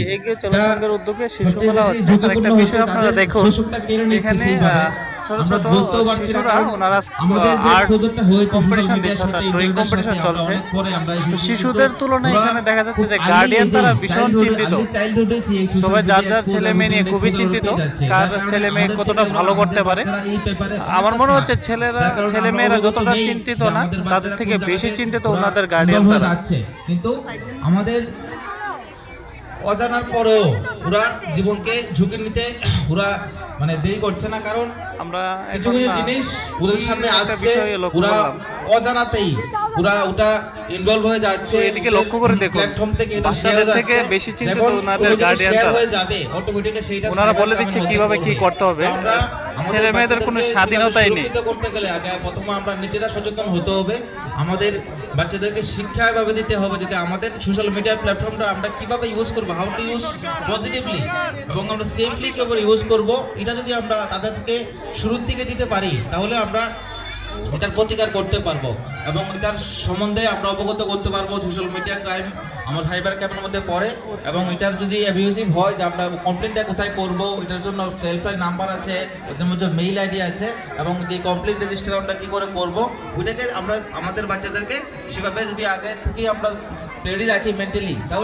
আজকে এগিয়ে চলো সংঘের উদ্যোগে শিশু মেলা হচ্ছে। আরেকটা বিষয় আপনারা দেখুন এখানে ছোট ছোট শিশুরা ওনারা আর্ট কম্পিটিশন দিচ্ছে অর্থাৎ ড্রয়িং কম্পিটিশন চলছে। শিশুদের তুলনায় এখানে দেখা যাচ্ছে যে গার্ডিয়ান তারা ভীষণ চিন্তিত। সবাই যার যার ছেলে মেয়ে নিয়ে খুবই চিন্তিত। কার ছেলে মেয়ে কতটা ভালো করতে পারে আমার মনে হচ্ছে ছেলেরা ছেলে মেয়েরা যতটা চিন্তিত না তাদের থেকে বেশি চিন্তিত ওনাদের গার্ডিয়ান তারা। কিন্তু আমাদের অজানার পরেও ওরা জীবনকে ঝুঁকি নিতে ওরা মানে দেরি করছে না কারণ আমরা কিছু কিছু জিনিস ওদের সামনে আসছে ওরা। অজানাতেই ওরা ওটা ইনভলভ হয়ে যাচ্ছে এদিকে লক্ষ্য করে দেখুন, প্ল্যাটফর্ম থেকে বাচ্চাদের থেকে বেশি চিন্তিত ওনাদের তারা। হয়ে যাবে অটোমেটিক্যালি সেইটা ওনারা বলে দিচ্ছে কীভাবে কি করতে হবে। ছেলে মেয়েদের কোনো স্বাধীনতাই নেই। করতে গেলে আগে প্রথমে আমরা নিজেরা সচেতন হতে হবে আমাদের বাচ্চাদেরকে শিক্ষা এভাবে দিতে হবে যাতে আমাদের সোশ্যাল মিডিয়া প্ল্যাটফর্মটা আমরা কীভাবে ইউজ করব হাউ টু ইউজ পজিটিভলি এবং আমরা সেফলি কীভাবে ইউজ করব এটা যদি আমরা তাদেরকে শুরুর থেকে দিতে পারি তাহলে আমরা এটার প্রতিকার করতে পারব এবং এটার সম্বন্ধে আমরা অবগত করতে পারব সোশ্যাল মিডিয়া ক্রাইম আমার সাইবার ক্রাইমের মধ্যে পড়ে এবং এটার যদি অ্যাবিউজিভ হয় যে আমরা কমপ্লেনটা কোথায় করব, এটার জন্য হেল্পলাইন নাম্বার আছে ওদের মধ্যে মেইল আইডি আছে এবং যে কমপ্লেন রেজিস্টার আমরা কী করে করব, ওইটাকে আমরা আমাদের বাচ্চাদেরকে সেভাবে যদি আগে থেকেই আমরা রেডি রাখি মেন্টালি তাহলে